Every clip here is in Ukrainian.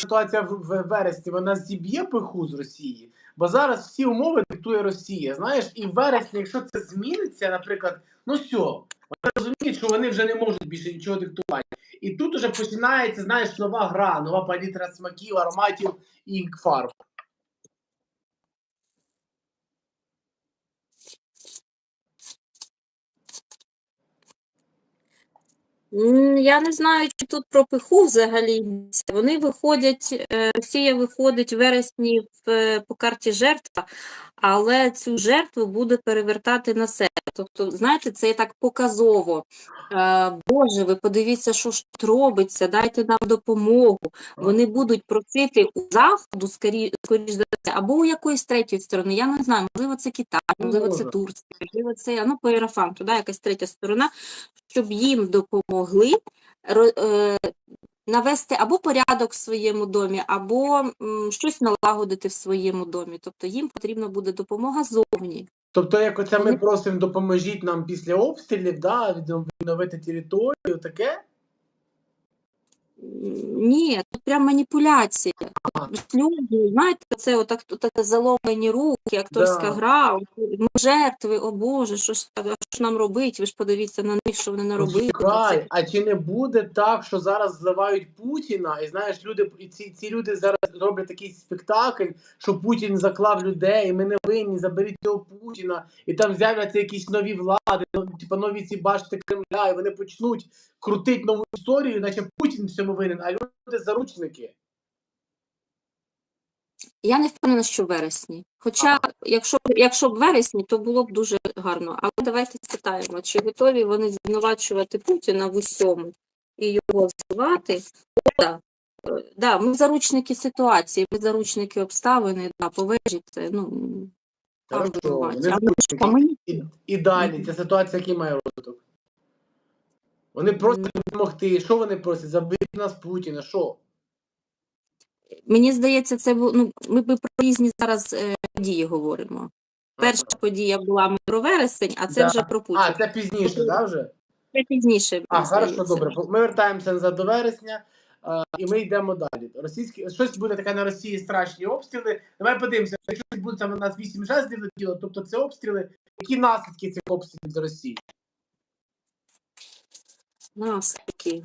ситуація в, вересні вона зіб'є пиху з Росії, бо зараз всі умови диктує Росія. Знаєш, і в вересні, якщо це зміниться, наприклад, ну все, вони розуміють, що вони вже не можуть більше нічого диктувати. І тут уже починається, знаєш, нова гра, нова палітра смаків, ароматів і фарб. Я не знаю, чи тут про пиху взагалі. Вони виходять, е, Росія виходить в вересні в, е, по карті жертва, але цю жертву буде перевертати на себе. Тобто, знаєте, це так показово. Е, Боже, ви подивіться, що ж робиться, дайте нам допомогу. Вони будуть просити у Заходу, скоріш за все, або у якоїсь третьої сторони. Я не знаю, можливо, це Китай, можливо, це Турція, можливо, це ну, по Єрофанту, да, якась третя сторона, щоб їм допомогли е, навести або порядок в своєму домі, або м, щось налагодити в своєму домі. Тобто їм потрібна буде допомога зовні. Тобто, як оце ми просимо, допоможіть нам після обстрілів, да, відновити територію, таке? Ні, тут прям маніпуляція. Люди, знаєте, це отак тут заломлені руки, акторська Да. гра, ми жертви, о Боже, що ж, так, що ж нам робити? Ви ж подивіться на них, що вони наробили. чекай, а чи не буде так, що зараз зливають Путіна, і знаєш, люди і ці, ці люди зараз роблять такий спектакль, що Путін заклав людей, і ми не винні, заберіть цього Путіна, і там з'являться якісь нові влади, ну, типу нові ці башти Кремля, і вони почнуть крутити нову історію, наче Путін в цьому винен, а люди заручники. Я не впевнена, що в вересні. Хоча, якщо, якщо б вересні, то було б дуже гарно. Але давайте спитаємо, чи готові вони звинувачувати Путіна в усьому і його зливати. Да. Е, Да, ми заручники ситуації, ми заручники обставини, да, повежі це, ну, Хорошо. А ми заручники. ми І, і далі ця ситуація, який має розвиток? Вони просять допомогти. Що вони просять? Забити нас Путіна, що? Мені здається, це ну, ми б про різні зараз е, події говоримо. Перша подія була про вересень, а це Да. вже про Путіна. А, це пізніше, так, вже? Це пізніше. А, хорошо, добре. Ми вертаємося назад до вересня, а, і ми йдемо далі. Російські щось буде таке на Росії страшні обстріли. Давай подивимося, якщо буде там у нас 8 жезлів летіло, тобто це обстріли. Які наслідки цих обстрілів для Росії? Наслідки.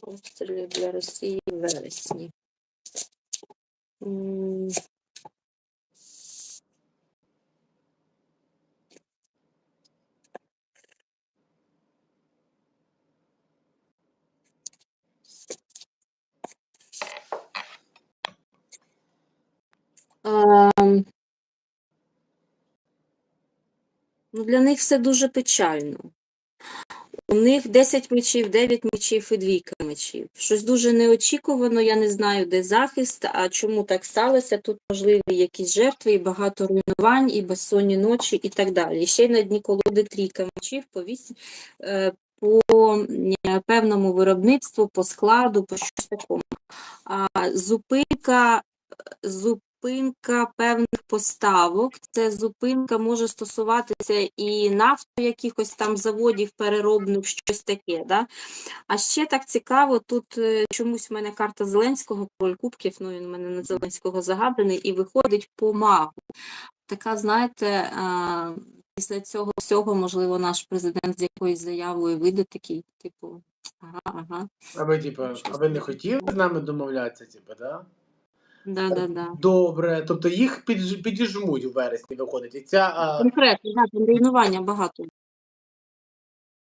Обстріли для Росії в вересні. Ну, для них все дуже печально. У них 10 мечів, 9 мечів і двійка мечів. Щось дуже неочікувано, я не знаю, де захист, а чому так сталося. Тут можливі якісь жертви, і багато руйнувань, і безсонні ночі, і так далі. І ще на дні колоди трійка мечів по, вісь, е, по е, певному виробництву, по складу, по щось такому. А, зупинка, зупинка певних поставок. Це зупинка може стосуватися і нафту якихось там заводів переробних, щось таке. Да? А ще так цікаво, тут е, чомусь в мене карта Зеленського, король кубків, ну він у мене на Зеленського загаданий, і виходить по магу. Така, знаєте, а, після цього всього, можливо, наш президент з якоюсь заявою вийде такий, типу, ага, ага, А ви, типу, а ви не хотіли з нами домовлятися, типу, да? Да-да-да. Добре. Тобто їх підж- підіжмуть у вересні виходить. І ця а, Конкретно, да, там руйнування багато